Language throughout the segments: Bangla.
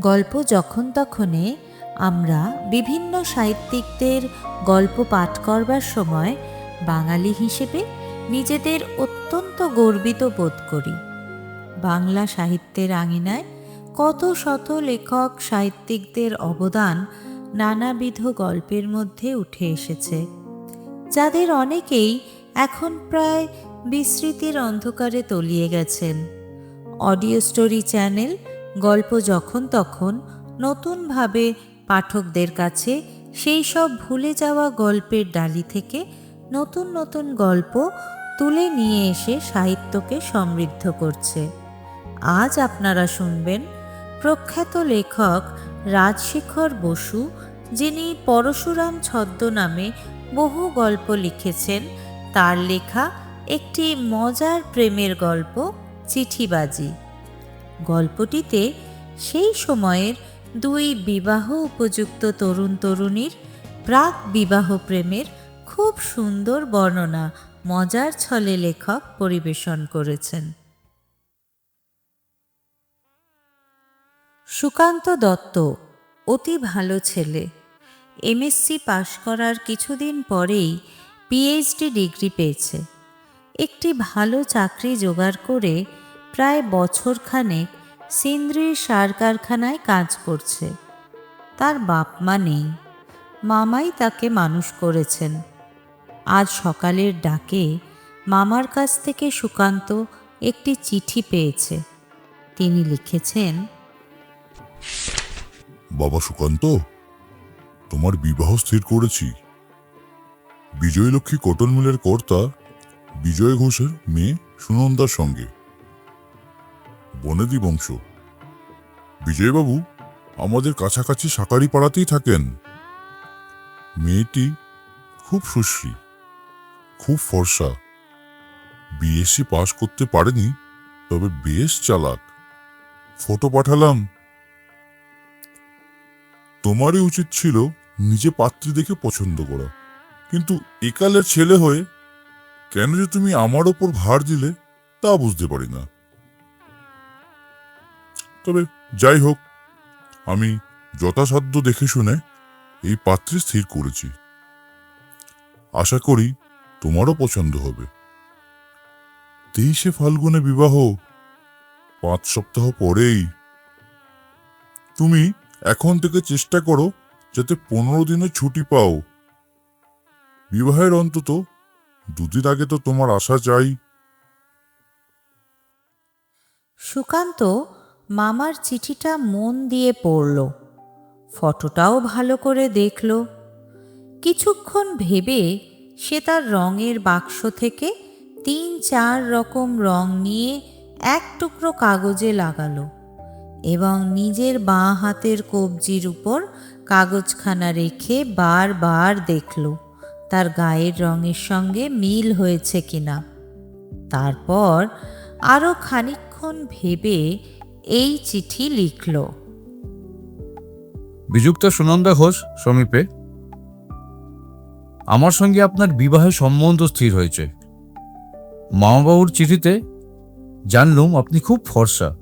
গল্প যখন তখনে আমরা বিভিন্ন সাহিত্যিকদের গল্প পাঠ করবার সময় বাঙালি হিসেবে নিজেদের অত্যন্ত গর্বিত বোধ করি। বাংলা সাহিত্যের আঙিনায় কত শত লেখক সাহিত্যিকদের অবদান নানাবিধ গল্পের মধ্যে উঠে এসেছে, যাদের অনেকেই এখন প্রায় বিস্মৃতির অন্ধকারে তলিয়ে গেছেন। অডিও স্টোরি চ্যানেল গল্প যখন তখন নতুনভাবে পাঠকদের কাছে সেই সব ভুলে যাওয়া গল্পের ডালি থেকে নতুন নতুন গল্প তুলে নিয়ে এসে সাহিত্যকে সমৃদ্ধ করছে। আজ আপনারা শুনবেন প্রখ্যাত লেখক রাজশেখর বসু, যিনি পরশুরাম ছদ্ম নামে বহু গল্প লিখেছেন। তার লেখা একটি মজার প্রেমের গল্প, চিঠিবাজি। গল্পটিতে সেই সময়ের দুই বিবাহ উপযুক্ত তরুণ তরুণীর প্রাক বিবাহ প্রেমের খুব সুন্দর বর্ণনা মজার ছলে লেখক পরিবেশন করেছেন। সুকান্ত দত্ত, অতি ভালো ছেলে। এমএসসি পাশ করার কিছুদিন পরেই পিএইচডি ডিগ্রি পেয়েছে। একটি ভালো চাকরি জোগাড় করে প্রায় বছরখানেক সিন্দ্রির সার কারখানায় কাজ করছে। তার বাপ মা নেই। মামাই তাকে মানুষ করেছেন। আজ সকালের ডাকে মামার কাছ থেকে সুকান্ত একটি চিঠি পেয়েছে। তিনি লিখেছেন, বাবা সুকান্ত, তোমার বিবাহ স্থির করেছি। বিজয়লক্ষ্মী কটন মিলের কর্তা বিজয় ঘোষের মেয়ে সুনন্দার সঙ্গে। বনেদি বংশ। বিজয়বাবু, আমাদের কাছাকাছি সাকারি পাড়াতেই থাকেন। মেয়েটি খুব সুশ্রী, খুব ফর্সা। বিএসসি পাশ করতে পারেনি, তবে বেশ চালাক। ফটো পাঠালাম। তোমারই উচিত ছিল নিজে পাত্রী দেখে পছন্দ করা। কিন্তু একালের ছেলে হয়ে কেন যে তুমি আমার ওপর ভার দিলে তা বুঝতে পারি না। তবে যাই হোক, আমি যথাসাধ্য দেখে শুনে এই পাত্রী স্থির করেছি। আশা করি তোমারও পছন্দ হবে। তেইশে ফাল্গুনে বিবাহ পাঁচ সপ্তাহ পরেই। তুমি এখন থেকে চেষ্টা করো যাতে পনেরো দিনের ছুটি পাও। বিবাহের অন্তত দুদিন আগে তো তোমার আশা চাই সুকান্ত মামার চিঠিটা মন দিয়ে পড়ল। ফটোটাও ভালো করে দেখল। কিছুক্ষণ ভেবে সে তার রঙের বাক্স থেকে তিন চার রকম রং নিয়ে এক টুকরো কাগজে লাগালো এবং নিজের বাঁ হাতের কবজির উপর কাগজখানা রেখে বারবার দেখল তার গায়ের রঙের সঙ্গে মিল হয়েছে কিনা। তারপর আরও খানিকক্ষণ ভেবে এই চিঠি লিখল। বিযুক্ত সুনন্দা ঘোষ, সমীপে। আমার সঙ্গে আপনার বিবাহের সম্বন্ধ স্থির হয়েছে। মামাবাবুর চিঠিতে জানলুম আপনি খুব ফর্সা।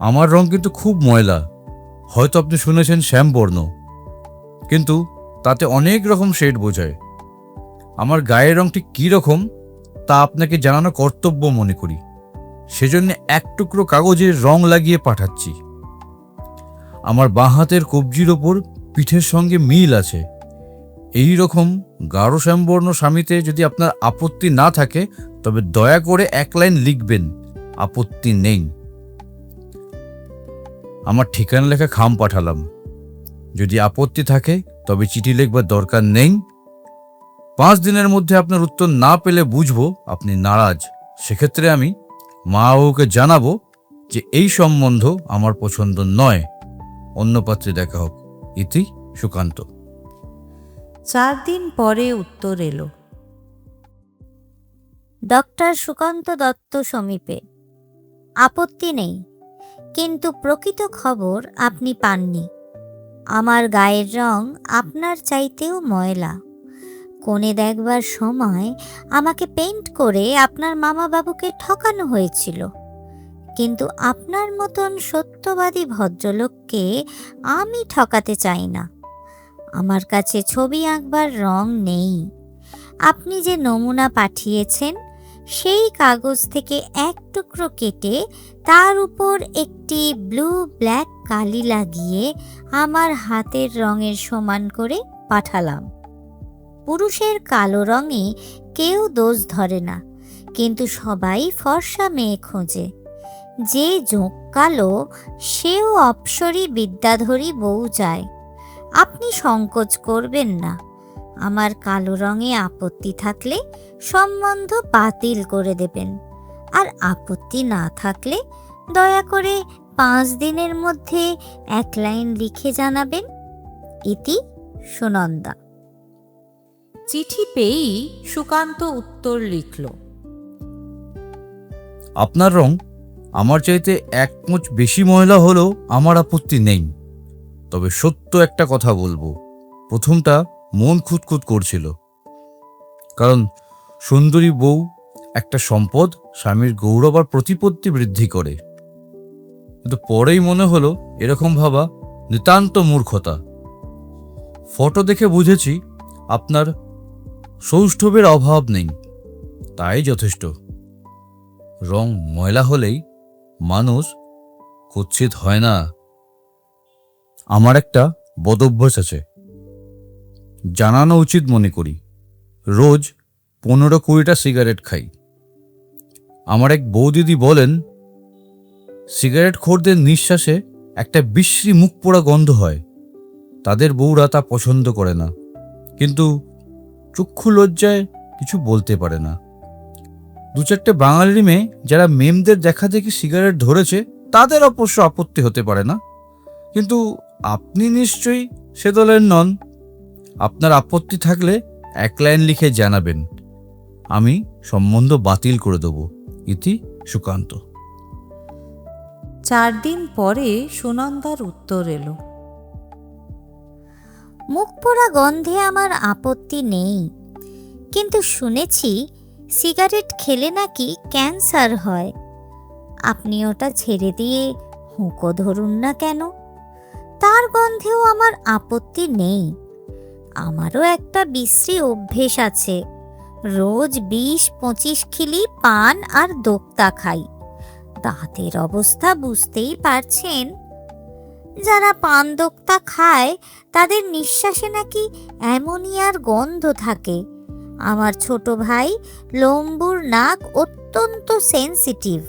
আমার রং কিন্তু খুব ময়লা। হয়তো আপনি শুনেছেন শ্যামবর্ণ। কিন্তু তাতে অনেক রকম শেড বোঝায়। আমার গায়ের রং ঠিক কী রকম, তা আপনাকে জানানো কর্তব্য মনে করি। সেজন্য এক টুকরো কাগজে রং লাগিয়ে পাঠাচ্ছি। আমার বাঁ হাতের কবজির ওপর পিঠের সঙ্গে মিল আছে। এই রকম গাঢ় শ্যামবর্ণ স্বামীতে যদি আপনার আপত্তি না থাকে, তবে দয়া করে এক লাইন লিখবেন, আপত্তি নেই। আমার ঠিকানা লেখা খাম পাঠালাম। যদি আপত্তি থাকে, তবে চিঠি লিখবার দরকার নেই। পাঁচ দিনের মধ্যে আপনার উত্তর না পেলে বুঝব, আপনি নারাজ। সেক্ষেত্রে আমি মা ওকে জানাব যে এই সম্বন্ধ আমার পছন্দ নয়। অন্য পাত্রে দেখা হোক। ইতি সুকান্ত। চার দিন পরে উত্তর এলো। ডক্টর সুকান্ত দত্ত সমীপে। আপত্তি নেই। কিন্তু প্রকৃত খবর আপনি পাননি। আমার গায়ের রং আপনার চাইতেও ময়লা। কোণে দেখবার সময় আমাকে পেইন্ট করে আপনার মামা বাবুকে ঠকানো হয়েছিল। কিন্তু আপনার মতন সত্যবাদী ভদ্রলোককে আমি ঠকাতে চাই না। আমার কাছে ছবি আঁকবার রং নেই। আপনি যে নমুনা পাঠিয়েছেন, সেই কাগজ থেকে এক টুকরো কেটে তার উপর একটি ব্লু ব্ল্যাক কালি লাগিয়ে আমার হাতের রঙের সমান করে পাঠালাম। পুরুষের কালো রঙে কেউ দোষ ধরে না, কিন্তু সবাই ফর্সা মেয়ে খোঁজে। যে জোঁক কালো, সেও অপসরী বিদ্যাধরী বউ চায়। আপনি সংকোচ করবেন না, আমার কালো রঙে আপত্তি থাকলে সম্বন্ধ বাতিল করে দেবেন। আর আপত্তি না থাকলে দয়া করে পাঁচ দিনের মধ্যে এক লাইন লিখে জানাবেন। ইতি সুনন্দা। চিঠি পেয়েই সুকান্ত উত্তর লিখল, আপনার রং আমার চাইতে এক মুচ বেশি ময়লা হলেও আমার আপত্তি নেই। তবে সত্য একটা কথা বলব। প্রথমটা মন খুঁতখুত করছিল। কারণ সুন্দরী বউ একটা সম্পদ স্বামীর গৌরব আর প্রতিপত্তি বৃদ্ধি করে। কিন্তু পরেই মনে হলো এরকম ভাবা নিতান্ত মূর্খতা। ফটো দেখে বুঝেছি আপনার সৌষ্ঠবের অভাব নেই, তাই যথেষ্ট। রং ময়লা হলেই মানুষ কুৎসিত হয় না। আমার একটা বদভ্যাস আছে। জানানো উচিত মনে করি, রোজ পনেরো কুড়িটা সিগারেট খাই। আমার এক বৌদিদি বলেন, সিগারেট খোরদের নিঃশ্বাসে একটা বিশ্রী মুখ পোড়া গন্ধ হয়। তাদের বউরা তা পছন্দ করে না। কিন্তু চক্ষু লজ্জায় কিছু বলতে পারে না। দু চারটে বাঙালির মেয়ে যারা মেমদের দেখা দেখি সিগারেট ধরেছে, তাদের অবশ্য আপত্তি হতে পারে না। কিন্তু আপনি নিশ্চয়ই সে দলের নন। আপনার আপত্তি থাকলে এক লাইন লিখে জানাবেন। আমি সম্বন্ধ বাতিল করে দেব। ইতি সুকান্ত। চার দিন পরে সুনন্দার উত্তর এলো। মুখ পোড়া গন্ধে আমার আপত্তি নেই। কিন্তু শুনেছি সিগারেট খেলে নাকি ক্যান্সার হয়। আপনি ওটা ছেড়ে দিয়ে হুঁকো ধরুন না কেন? তার গন্ধেও আমার আপত্তি নেই। আমারও একটা বিশ্রী অভ্যেস আছে। রোজ বিশ পঁচিশ খিলি পান আর দোক্তা খাই। দাঁতের অবস্থা বুঝতেই পারছেন যারা পান দোক্তা খায়, তাদের নিঃশ্বাসে নাকি অ্যামোনিয়ার গন্ধ থাকে। আমার ছোট ভাই লম্বুর নাক অত্যন্ত সেনসিটিভ,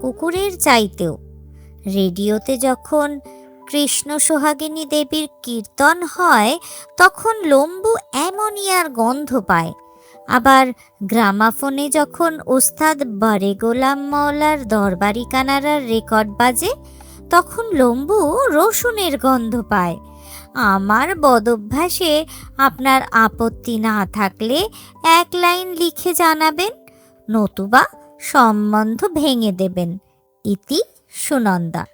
কুকুরের চাইতেও। রেডিওতে যখন কৃষ্ণ সোহাগিনী দেবীর কীর্তন হয়, তখন লম্বু অ্যামোনিয়ার গন্ধ পায়। আবার গ্রামাফোনে যখন ওস্তাদ বারে গোলাম মওলার দরবারি কানারার রেকর্ড বাজে তখন লম্বু রসুনের গন্ধ পায়। আমার বদভ্যাসে আপনার আপত্তি না থাকলে এক লাইন লিখে জানাবেন নতুবা সম্বন্ধ ভেঙে দেবেন। ইতি সুনন্দা।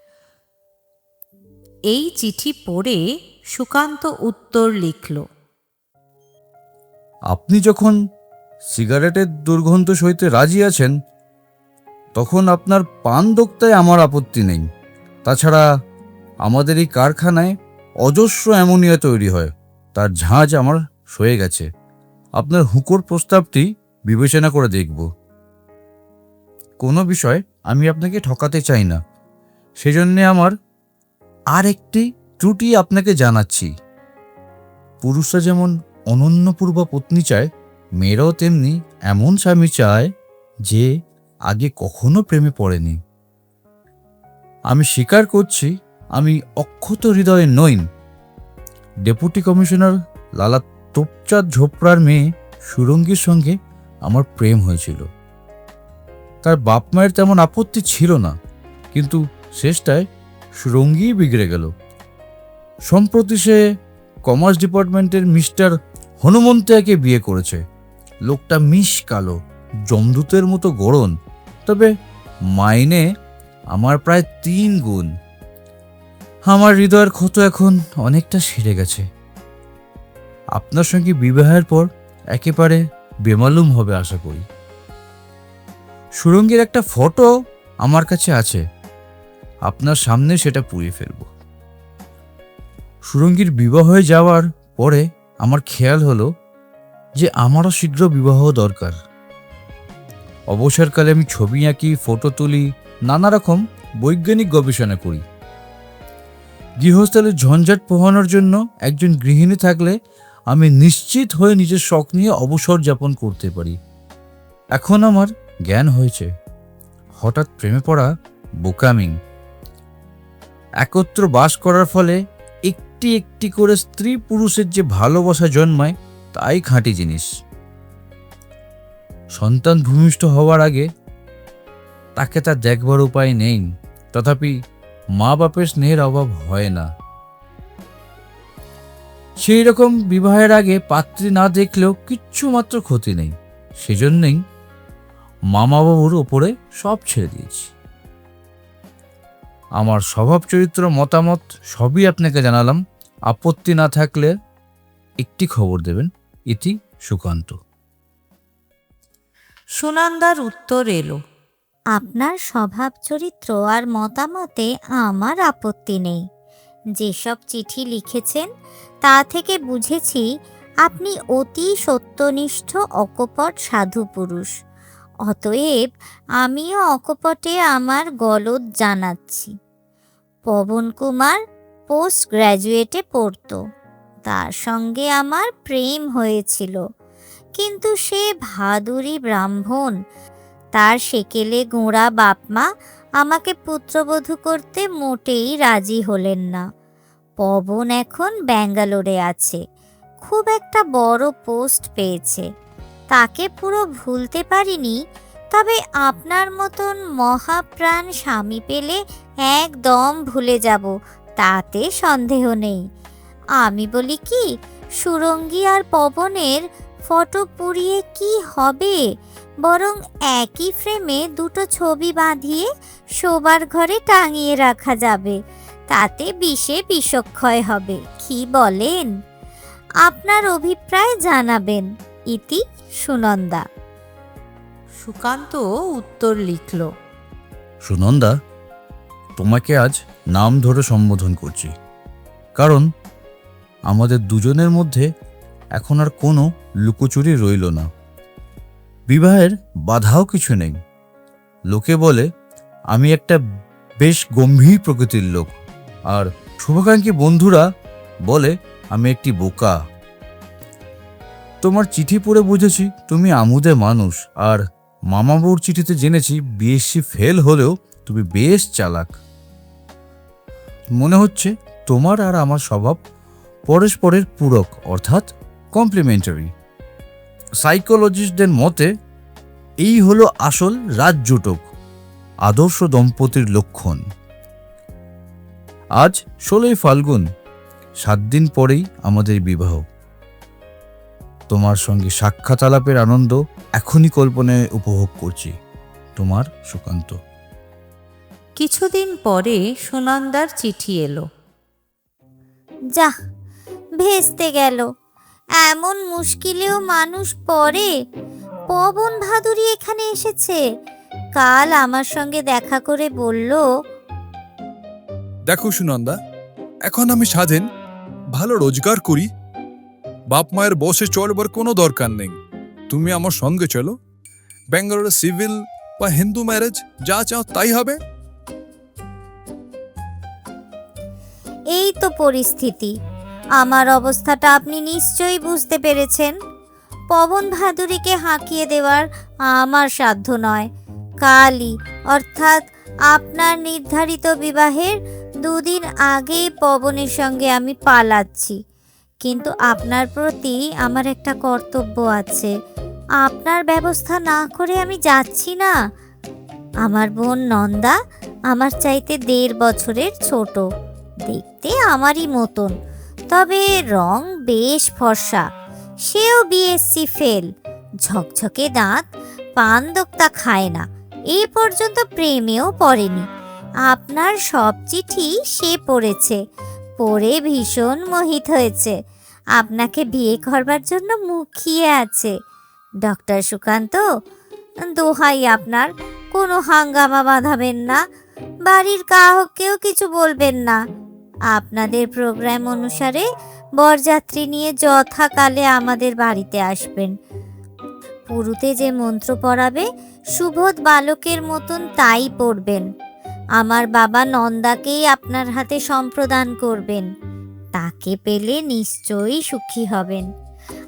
এই চিঠি পড়ে সুকান্ত উত্তর লিখল আপনি যখন সিগারেটের দুর্গন্ধ সইতে রাজি আছেন তখন আপনার পান দোক্তায় আমার আপত্তি নেই। তাছাড়া আমাদের এই কারখানায় অজস্র অ্যামোনিয়া তৈরি হয়। তার ঝাঁজ আমার সয়ে গেছে। আপনার হুকোর প্রস্তাবটি বিবেচনা করে দেখব। কোনো বিষয় আমি আপনাকে ঠকাতে চাই না। সেজন্যে আমার আর একটি ত্রুটি আপনাকে জানাচ্ছি। পুরুষরা যেমন অনন্যপূর্বা পত্নী চায়, মেয়েরাও তেমনি এমন স্বামী চায় যে আগে কখনো প্রেমে পড়েনি। আমি স্বীকার করছি আমি অক্ষত হৃদয়ে নইন ডেপুটি কমিশনার লালা তোপচাঁদ ঝোপড়ার মেয়ে সুরঙ্গীর সঙ্গে আমার প্রেম হয়েছিল। তার বাপ মায়ের তেমন আপত্তি ছিল না, কিন্তু শেষটায় সুরঙ্গী বিগড়ে গেল। সম্প্রতি সে কমার্স ডিপার্টমেন্টের মিস্টার হনুমন্তিয়াকে বিয়ে করেছে। লোকটা মিশ কালো, জমদূতের মতো গড়ন, তবে মাইনে আমার প্রায় তিন গুণ। আমার হৃদয়ের ক্ষত এখন অনেকটা সেরে গেছে। আপনার সঙ্গে বিবাহের পর একেবারে বেমালুম হবে আশা করি। সুরঙ্গের একটা ফটো আমার কাছে আছে। আপনার সামনে সেটা পুড়িয়ে ফেলব। সুরঙ্গীর বিবাহ হয়ে যাওয়ার পরে আমার খেয়াল হলো যে আমারও শীঘ্র বিবাহ দরকার। অবসরকালে আমি ছবি আঁকি, ফটো তুলি নানা রকম বৈজ্ঞানিক গবেষণা করি। গৃহস্থলের ঝঞ্ঝাট পোহানোর জন্য একজন গৃহিণী থাকলে আমি নিশ্চিত হয়ে নিজের শখ নিয়ে অবসর যাপন করতে পারি। এখন আমার জ্ঞান হয়েছে। হঠাৎ প্রেমে পড়া বোকামিং। একত্র বাস করার ফলে একটি একটি করে স্ত্রী পুরুষের যে ভালোবাসা জন্মায়, তাই খাঁটি জিনিস। সন্তান ভূমিষ্ঠ হওয়ার আগে তাকে তার দেখবার উপায় নেই। তথাপি মা বাপের স্নেহের অভাব হয় না। সেই রকম বিবাহের আগে পাত্রী না দেখলেও কিচ্ছু মাত্র ক্ষতি নেই। সেজন্যই মামাবাবুর ওপরে সব ছেড়ে দিয়েছি। আমার স্বভাব চরিত্র মতামত সবই আপনাকে জানালাম। আপত্তি না থাকলে একটি খবর দেবেন, ইতি সুকান্ত। সুনন্দার উত্তর এলো। আপনার স্বভাব চরিত্র আর মতামতে আমার আপত্তি নেই। যেসব চিঠি লিখেছেন, তা থেকে বুঝেছি আপনি অতি সত্যনিষ্ঠ অকপট সাধু পুরুষ। অতএব আমিও অকপটে আমার গলদ জানাচ্ছি। পবন কুমার পোস্ট গ্র্যাজুয়েটে পড়তো। তার সঙ্গে আমার প্রেম হয়েছিল। কিন্তু সে ভাদুরী ব্রাহ্মণ তার সেকেলে গোঁড়া বাপমা আমাকে পুত্রবধূ করতে মোটেই রাজি হলেন না। পবন এখন ব্যাঙ্গালোরে আছে। খুব একটা বড় পোস্ট পেয়েছে। তাকে পুরো ভুলতে পারিনি, তবে আপনার মতন মহাপ্রাণ স্বামী পেলে একদম ভুলে যাব, তাতে সন্দেহ নেই। আমি বলি কি, সুরঙ্গী আর পবনের ফটো পুড়িয়ে কি হবে? বরং একই ফ্রেমে দুটো ছবি বাঁধিয়ে শোবার ঘরে টাঙিয়ে রাখা যাবে। তাতে বিষে বিষক্ষয় হবে। কি বলেন? আপনার অভিপ্রায় জানাবেন। ইতি সুনন্দা। সুকান্ত উত্তর লিখল সুনন্দা তোমাকে আজ নাম ধরে সম্বোধন করছি। কারণ আমাদের দুজনের মধ্যে এখন আর কোনো লুকোচুরি রইল না। বিবাহের বাধাও কিছু নেই। লোকে বলে, আমি একটা বেশ গম্ভীর প্রকৃতির লোক। আর শুভাকাঙ্ক্ষী বন্ধুরা বলে, আমি একটি বোকা। তোমার চিঠি পড়ে বুঝেছি, তুমি আমুদে মানুষ। আর মামাবুর চিঠিতে জেনেছি, বিএসসি ফেল হলেও তুমি বেশ চালাক। মনে হচ্ছে, তোমার আর আমার স্বভাব পরস্পরের পূরক, অর্থাৎ কমপ্লিমেন্টারি। সাইকোলজিস্টদের মতে, এই হলো আসল রাজজুটক, আদর্শ দম্পতির লক্ষণ। আজ ষোলোই ফাল্গুন, সাত দিন পরেই আমাদের বিবাহ। তোমার সঙ্গে সাক্ষাৎ আলাপের আনন্দ এখনই কল্পনায় উপভোগ করছি, তোমার সুকান্ত। কিছুদিন পরে সুনন্দার চিঠি এলো। যা ভেস্তে গেল। এমন মুশকিলেও মানুষ পড়ে। পবন ভাদুরী এখানে এসেছে। কাল আমার সঙ্গে দেখা করে বলল দেখো সুনন্দা এখন আমি স্বাধীন ভালো রোজগার করি। বাপ মায়ের বসে চলবার কোনো দরকার নেই। তুমি আমার সঙ্গে চলো। ব্যাঙ্গালোরে সিভিল বা হিন্দু ম্যারেজ যা চাও তাই হবে। এই তো পরিস্থিতি। আমার অবস্থাটা আপনি নিশ্চয়ই বুঝতে পেরেছেন। পবন ভাদুরীকে হাঁকিয়ে দেওয়ার আমার সাধ্য নয়। কালই, অর্থাৎ আপনার নির্ধারিত বিবাহের দুদিন আগেই পবনের সঙ্গে আমি পালাচ্ছি। কিন্তু আপনার প্রতি আমার একটা কর্তব্য আছে। আপনার ব্যবস্থা না করে আমি যাচ্ছি না। আমার বোন নন্দা আমার চাইতে দেড় বছরের ছোট। দেখতে আমারই মতন। তবে রং বেশ ফর্সা। সেও বিএসসি ফেল। ঝকঝকে দাঁত পান দোক্তা খায় না। এ পর্যন্ত প্রেমেও পড়েনি। আপনার সব চিঠি সে পড়েছে। পড়ে ভীষণ মোহিত হয়েছে। আপনাকে বিয়ে করবার জন্য মুখিয়ে আছে। ডক্টর সুকান্ত, দোহাই আপনার। কোনো হাঙ্গামা বাঁধাবেন না। বাড়ির কাহকেও কিছু বলবেন না। আপনাদের প্রোগ্রাম অনুসারে বরযাত্রী নিয়ে যথাকালে আমাদের বাড়িতে আসবেন। পুরুতে যে মন্ত্র পড়াবে সুবোধ বালকের মতন তাই পড়বেন। আমার বাবা নন্দাকেই আপনার হাতে সম্প্রদান করবেন। তাকে পেলে নিশ্চয়ই সুখী হবেন।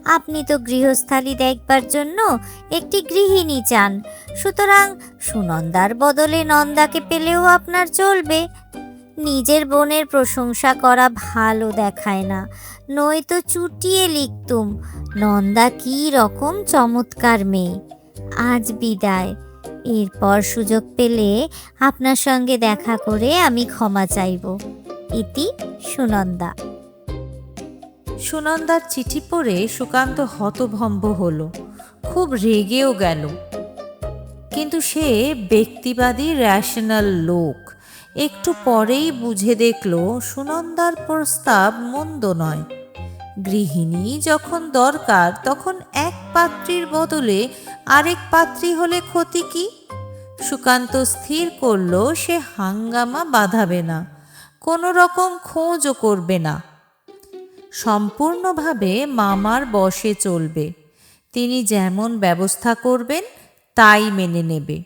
আপনি তো গৃহস্থালী দেখবার জন্য একটি গৃহিণী চান। সুতরাং সুনন্দার বদলে নন্দাকে পেলেও আপনার চলবে। নিজের বোনের প্রশংসা করা ভালো দেখায় না। নয়তো চুটিয়ে লিখতুম, নন্দা কি রকম চমৎকার মেয়ে। আজ বিদায়। এরপর সুযোগ পেলে আপনার সঙ্গে দেখা করে আমি ক্ষমা চাইব। ইতি সুনন্দা। সুনন্দার চিঠি পড়ে সুকান্ত হতভম্ব হলো। খুব রেগেও গেল। কিন্তু সে ব্যক্তিবাদী র্যাশনাল লোক। একটু পরেই বুঝে দেখল সুনন্দার প্রস্তাব মন্দ নয়। গৃহিণী যখন দরকার, তখন এক পাত্রীর বদলে আরেক পাত্রী হলে ক্ষতি কি? সুকান্ত স্থির করল, সে হাঙ্গামা বাঁধাবে না কোনো রকম খোঁজও করবে না। সম্পূর্ণভাবে মামার বসে চলবে। তিনি যেমন ব্যবস্থা করবেন, তাই মেনে নেবে।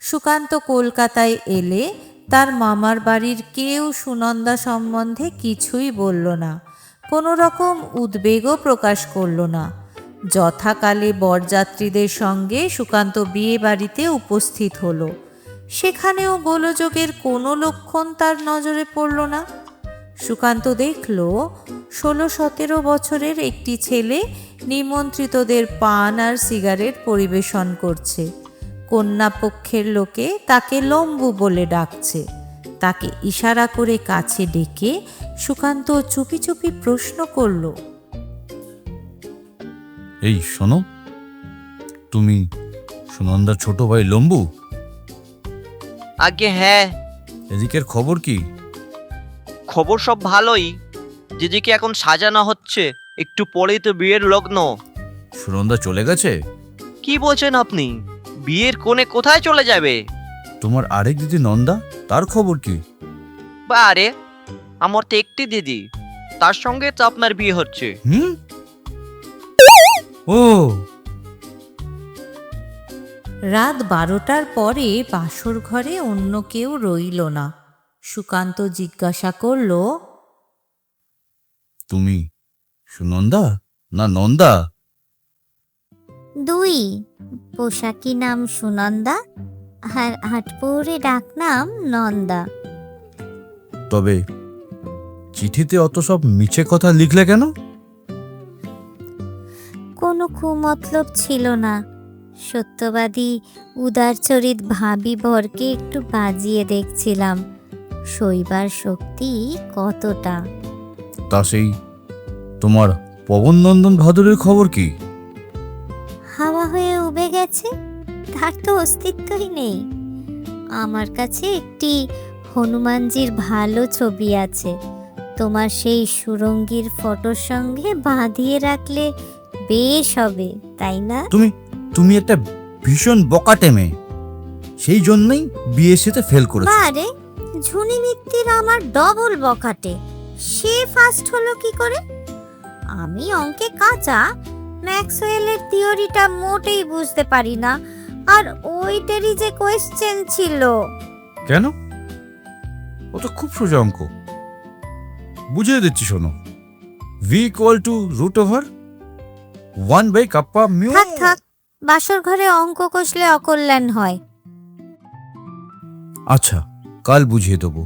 সুকান্ত কলকাতায় এলে তার মামার বাড়ির কেউ সুনন্দা সম্বন্ধে কিছুই বলল না। কোনো রকম উদ্বেগও প্রকাশ করল না। যথাকালে বরযাত্রীদের সঙ্গে সুকান্ত বিয়ে বাড়িতে উপস্থিত হলো। সেখানেও গোলযোগের কোনো লক্ষণ তার নজরে পড়ল না। সুকান্ত দেখল, ষোলো সতেরো বছরের একটি ছেলে নিমন্ত্রিতদের পান আর সিগারেট পরিবেশন করছে। কন্যাপক্ষের লোকে তাকে লম্বু বলে ডাকছে। তাকে ইশারা করে কাছে ডেকে সুকান্ত চুপি চুপি প্রশ্ন করল এই শোনো তুমি সুনন্দার ছোট ভাই লম্বু? আগে হ্যাঁ। এদিকের খবর কি? খবর সব ভালোই যেদিকে এখন সাজানো হচ্ছে একটু পরেই তো বিয়ের লগ্ন। সুনন্দা চলে গেছে? কি বলছেন আপনি? বিয়ের কোণে কোথায় চলে যাবে? তোমার আরেক দিদি নন্দা তার খবর কি? বা আরে আমার তো একটি দিদি তার সঙ্গে তো আপনার বিয়ে হচ্ছে। হুম? ও। রাত বারোটার পরে বাসর ঘরে অন্য কেউ রইল না। সুকান্ত জিজ্ঞাসা করল তুমি সুনন্দা না নন্দা? দুই। পোশাকি নাম সুনন্দা আর হাটপৌরে ডাক নাম নন্দা। তবে চিঠিতে অত সব মিছে কথা লিখলে কেন? কোনো কুমতলব ছিল না। সত্যবাদী উদারচরিত ভাবি বরকে একটু বাজিয়ে দেখছিলাম। শৈবার শক্তি কতটা? তা সেই তোমার পবন নন্দন ভাদুরের খবর কি? উবে গেছে? তার তো অস্তিত্বই নেই। আমার কাছে একটি হনুমানজির ভালো ছবি আছে। তোমার সেই সুরঙ্গীর ফটোর সঙ্গে বাঁধিয়ে রাখলে বেশ হবে তাই না? তুমি তুমি একটা ভীষণ বকাটে মেয়ে। সেই জন্যই বিএসসিতে ফেল করেছ। আরে ঝুনি মিত্তির আমার ডবল বকাটে। সে ফার্স্ট হলো কি করে? আমি অঙ্কে কাঁচা ম্যাক্সওয়েলের থিওরিটা মোটেই বুঝতে পারি না আর ওইটারই যে কোয়েশ্চেন ছিল। কেন? ও তো খুব সোজা অঙ্ক। বুঝিয়ে দিচ্ছি শোনো। V equal to root over one by kappa mu থাক থাক বাসর ঘরে অঙ্ক কষলে অকল্যাণ হয়। আচ্ছা কাল বুঝিয়ে দেবো।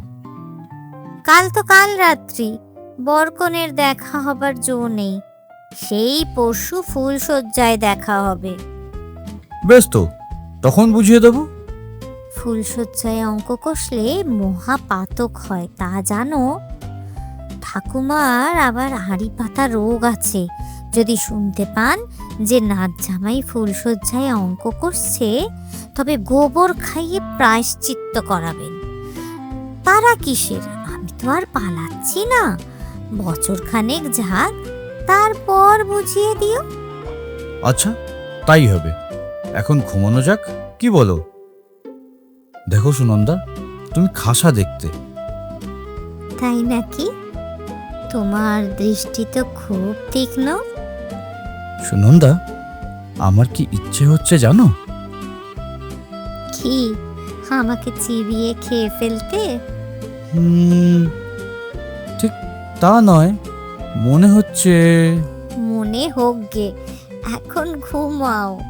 কাল তো কাল রাত্রি বরকনের দেখা হবার জো নেই। সেই পরশু ফুল সজ্জায় দেখা হবে। বেশ তো তখন বুঝিয়ে দেবো। ফুলশয্যায় অঙ্ক কষলে মহাপাতক হয় তা জানো? ঠাকুমার আবার হাড়ি পাতা রোগ আছে। যদি শুনতে পান যে নাচ জামাই ফুলশয্যায় অঙ্ক করছে তবে গোবর খাইয়ে প্রায়শ্চিত্ত করাবেন। তারা কিসের? আমি তো আর পালাচ্ছি না। বছর খানেক যাক তারপর বুঝিয়ে দিও। আচ্ছা তাই হবে। এখন ঘুমানো যাক কি বলো? দেখো সুনন্দা তুমি খাসা দেখতে। তাই নাকি? তোমার দৃষ্টি তো খুব তীক্ষ্ণ। সুনন্দা আমার কি ইচ্ছে হচ্ছে জানো? কি? আমাকে চিবিয়ে খেয়ে ফেলতে? ঠিক তা নয়। মনে হচ্ছে। মনে হোক গে এখন ঘুমাও।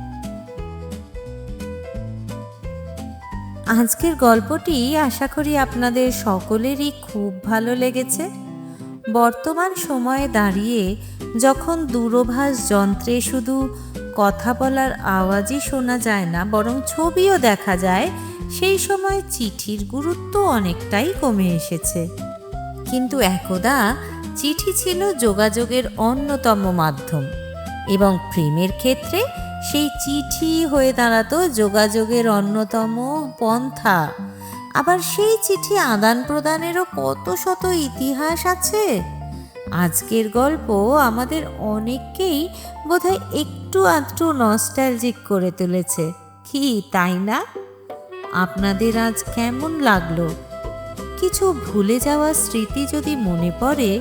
আজকের গল্পটি আশা করি আপনাদের সকলেরই খুব ভালো লেগেছে। বর্তমান সময়ে দাঁড়িয়ে যখন দূরভাষ যন্ত্রে শুধু কথা বলার আওয়াজই শোনা যায় না বরং ছবিও দেখা যায় সেই সময় চিঠির গুরুত্ব অনেকটাই কমে এসেছে। কিন্তু একদা চিঠি ছিল যোগাযোগের অন্যতম মাধ্যম এবং প্রেমের ক্ষেত্রে সেই চিঠি হয়ে দাঁড়াতো যোগাযোগের অন্যতম পন্থা। আবার সেই চিঠি আদান প্রদানেরও কত শত ইতিহাস আছে? আজকের গল্প আমাদের অনেককেই বোধহয় একটু আধটু নস্টালজিক করে তুলেছে। কি, তাই না? আপনাদের আজ কেমন লাগল? কিছু ভুলে যাওয়া স্মৃতি যদি মনে পড়ে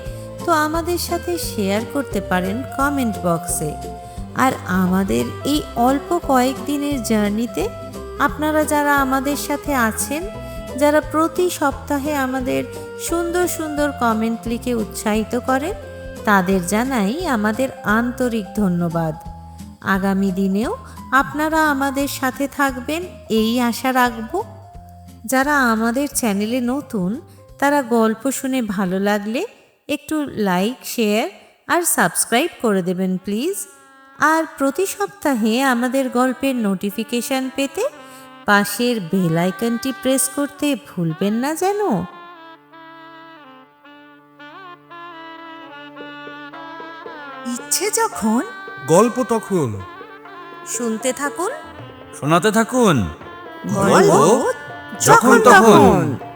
তো আমাদের সাথে শেয়ার করতে পারেন কমেন্ট বক্সে আর আমাদের এই অল্প কয়েকদিনের জার্নিতে আপনারা যারা আমাদের সাথে আছেন, যারা প্রতি সপ্তাহে আমাদের সুন্দর সুন্দর কমেন্ট লিখে উৎসাহিত করেন, তাদের জানাই আমাদের আন্তরিক ধন্যবাদ। আগামী দিনেও আপনারা আমাদের সাথে থাকবেন, এই আশা রাখব। যারা আমাদের চ্যানেলে নতুন, তারা গল্প শুনে ভালো লাগলে একটু লাইক শেয়ার আর সাবস্ক্রাইব করে দেবেন প্লিজ আর প্রতি সপ্তাহে আমাদের গল্পের নোটিফিকেশন পেতে পাশের বেল আইকনটি প্রেস করতে ভুলবেন না যেন। ইচ্ছে যখন গল্প তখন। শুনতে থাকুন। শোনাতে থাকুন। গল্প যখন তখন।